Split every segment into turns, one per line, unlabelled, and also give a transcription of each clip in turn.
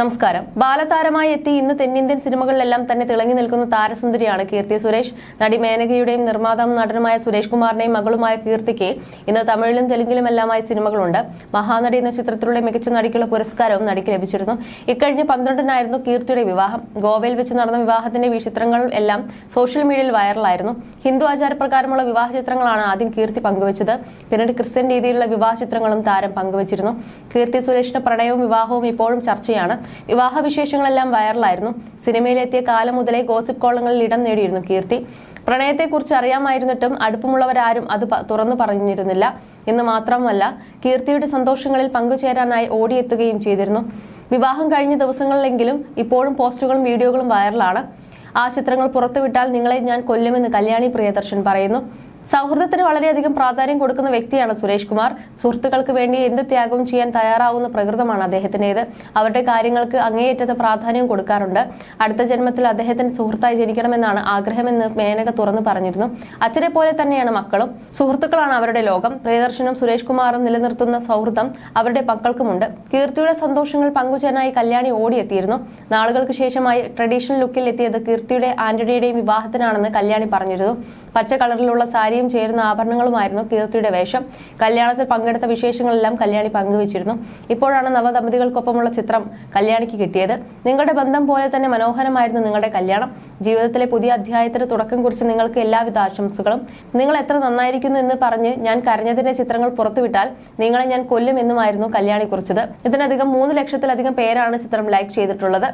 നമസ്കാരം. ബാലതാരമായി എത്തി ഇന്ന് തെന്നിന്ത്യൻ സിനിമകളിലെല്ലാം തന്നെ തിളങ്ങി നിൽക്കുന്ന താരസുന്ദരിയാണ് കീർത്തി സുരേഷ്. നടി മേനകയുടെയും നിർമ്മാതാവും നടനുമായ സുരേഷ് കുമാറിന്റെയും മകളുമായ കീർത്തിക്ക് ഇന്ന് തമിഴിലും തെലുങ്കിലുമെല്ലാമായി സിനിമകളുണ്ട്. മഹാനടി എന്ന ചിത്രത്തിലൂടെ മികച്ച നടിക്കുള്ള പുരസ്കാരവും നടിക്ക് ലഭിച്ചിരുന്നു. ഇക്കഴിഞ്ഞ പന്ത്രണ്ടിനായിരുന്നു കീർത്തിയുടെ വിവാഹം. ഗോവയിൽ വെച്ച് നടന്ന വിവാഹത്തിന്റെ ചിത്രങ്ങൾ എല്ലാം സോഷ്യൽ മീഡിയയിൽ വൈറലായിരുന്നു. ഹിന്ദു ആചാരപ്രകാരമുള്ള വിവാഹ ചിത്രങ്ങളാണ് ആദ്യം കീർത്തി പങ്കുവച്ചത്. പിന്നീട് ക്രിസ്ത്യൻ രീതിയിലുള്ള വിവാഹ ചിത്രങ്ങളും താരം പങ്കുവച്ചിരുന്നു. കീർത്തി സുരേഷിന്റെ പ്രണയവും വിവാഹവും ഇപ്പോഴും ചർച്ചയാണ്. വിവാഹ വിശേഷങ്ങളെല്ലാം വൈറലായിരുന്നു. സിനിമയിലെത്തിയ കാലം മുതലേ ഗോസിപ്പ് കോളങ്ങളിൽ ഇടം നേടിയിരുന്നു കീർത്തി. പ്രണയത്തെക്കുറിച്ച് അറിയാമായിരുന്നിട്ടും അടുപ്പമുള്ളവരാരും അത് തുറന്നു പറഞ്ഞിരുന്നില്ല. എന്ന് മാത്രമല്ല കീർത്തിയുടെ സന്തോഷങ്ങളിൽ പങ്കുചേരാനായി ഓടിയെത്തുകയും ചെയ്തിരുന്നു. വിവാഹം കഴിഞ്ഞ ദിവസങ്ങളിലെങ്കിലും ഇപ്പോഴും പോസ്റ്റുകളും വീഡിയോകളും വൈറലാണ്. ആ ചിത്രങ്ങൾ പുറത്തുവിട്ടാൽ നിങ്ങളെ ഞാൻ കൊല്ലുമെന്ന് കല്യാണി പ്രിയദർശൻ പറയുന്നു. സൗഹൃദത്തിന് വളരെയധികം പ്രാധാന്യം കൊടുക്കുന്ന വ്യക്തിയാണ് സുരേഷ് കുമാർ. സുഹൃത്തുക്കൾക്ക് വേണ്ടി എന്ത് ത്യാഗവും ചെയ്യാൻ തയ്യാറാവുന്ന പ്രകൃതമാണ് അദ്ദേഹത്തിന്റേത് അവരുടെ കാര്യങ്ങൾക്ക് അങ്ങേയറ്റത്തെ പ്രാധാന്യം കൊടുക്കാറുണ്ട്. അടുത്ത ജന്മത്തിൽ അദ്ദേഹത്തിന്റെ സുഹൃത്തായി ജനിക്കണമെന്നാണ് ആഗ്രഹമെന്ന് മേനക തുറന്നു പറഞ്ഞിരുന്നു. അച്ഛനെ പോലെ തന്നെയാണ് മക്കളും. സുഹൃത്തുക്കളാണ് അവരുടെ ലോകം. പ്രിയദർശനും സുരേഷ് കുമാറും നിലനിർത്തുന്ന സൗഹൃദം അവരുടെ മക്കൾക്കുമുണ്ട് കീർത്തിയുടെ സന്തോഷങ്ങൾ പങ്കുചേരാനായി കല്യാണി ഓടിയെത്തിയിരുന്നു. നാളുകൾക്ക് ശേഷമായി ട്രഡീഷണൽ ലുക്കിൽ എത്തിയത് കീർത്തിയുടെ ആന്റണിയുടെയും വിവാഹത്തിനാണെന്ന് കല്യാണി പറഞ്ഞിരുന്നു. പച്ച കളറിലുള്ള സാരിയും ചേരുന്ന ആഭരണങ്ങളുമായിരുന്നു കീർത്തിയുടെ വേഷം. കല്യാണത്തിൽ പങ്കെടുത്ത വിശേഷങ്ങളെല്ലാം കല്യാണി പങ്കുവച്ചിരുന്നു. ഇപ്പോഴാണ് നവദമ്പതികൾക്കൊപ്പമുള്ള ചിത്രം കല്യാണിക്ക് കിട്ടിയത്. നിങ്ങളുടെ ബന്ധം പോലെ തന്നെ മനോഹരമായിരുന്നു നിങ്ങളുടെ കല്യാണം. ജീവിതത്തിലെ പുതിയ അധ്യായത്തിന് തുടക്കം കുറിച്ച് നിങ്ങൾക്ക് എല്ലാവിധ ആശംസകളും. നിങ്ങൾ എത്ര നന്നായിരിക്കുന്നു എന്ന് പറഞ്ഞ് ഞാൻ കരഞ്ഞതിന്റെ ചിത്രങ്ങൾ പുറത്തുവിട്ടാൽ നിങ്ങളെ ഞാൻ കൊല്ലുമെന്നുമായിരുന്നു കല്യാണി കുറിച്ചത് ഇതിനധികം മൂന്ന് ലക്ഷത്തിലധികം പേരാണ് ചിത്രം ലൈക്ക് ചെയ്തിട്ടുള്ളത്.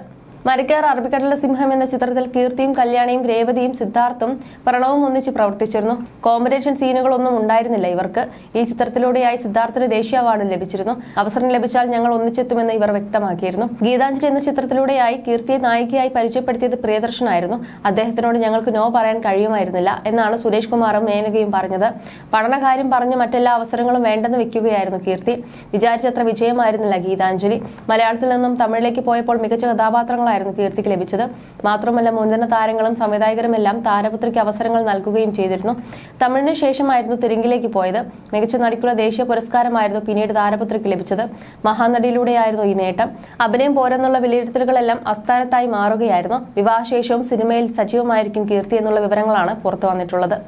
മരിക്കാർ അറബിക്കടലിലെ സിംഹം എന്ന ചിത്രത്തിൽ കീർത്തിയും കല്യാണിയും രേവതിയും സിദ്ധാർത്ഥും പ്രണവും ഒന്നിച്ച് പ്രവർത്തിച്ചിരുന്നു. കോമ്പറ്റേഷൻ സീനുകളൊന്നും ഉണ്ടായിരുന്നില്ല ഇവർക്ക്. ഈ ചിത്രത്തിലൂടെയായി സിദ്ധാർത്ഥിന് ദേശീയ അവാർഡ് ലഭിച്ചിരുന്നു. അവസരം ലഭിച്ചാൽ ഞങ്ങൾ ഒന്നിച്ചെത്തുമെന്ന് ഇവർ വ്യക്തമാക്കിയിരുന്നു. ഗീതാഞ്ജലി എന്ന ചിത്രത്തിലൂടെയായി കീർത്തിയെ നായികയായി പരിചയപ്പെടുത്തിയത് പ്രിയദർശനായിരുന്നു. അദ്ദേഹത്തിനോട് ഞങ്ങൾക്ക് നോ പറയാൻ കഴിയുമായിരുന്നില്ല എന്നാണ് സുരേഷ് കുമാറും മേനകയും പറഞ്ഞത്. പഠനകാര്യം പറഞ്ഞ് മറ്റെല്ലാ അവസരങ്ങളും വേണ്ടെന്ന് വെക്കുകയായിരുന്നു കീർത്തി. വിചാരിച്ചത്ര വിജയമായിരുന്നില്ല ഗീതാഞ്ജലി. മലയാളത്തിൽ നിന്നും തമിഴിലേക്ക് പോയപ്പോൾ മികച്ച കഥാപാത്രങ്ങളായിരുന്നു കീർത്തിക്ക് ലഭിച്ചത്. മാത്രമല്ല മുൻനിര താരങ്ങളും സംവിധായകരുമെല്ലാം താരപുത്രിക്ക് അവസരങ്ങൾ നൽകുകയും ചെയ്തിരുന്നു. തമിഴിന് ശേഷമായിരുന്നു തെലുങ്കിലേക്ക് പോയത്. മികച്ച നടിക്കുള്ള ദേശീയ പുരസ്കാരമായിരുന്നു പിന്നീട് താരപുത്രിക്ക് ലഭിച്ചത്. മഹാനടിയിലൂടെയായിരുന്നു ഈ നേട്ടം. അഭിനയം പോരെന്നുള്ള വിലയിരുത്തലുകളെല്ലാം അസ്ഥാനത്തായി മാറുകയായിരുന്നു. വിവാഹശേഷവും സിനിമയിൽ സജീവമായിരിക്കും കീർത്തി എന്നുള്ള വിവരങ്ങളാണ് പുറത്തു വന്നിട്ടുള്ളത്.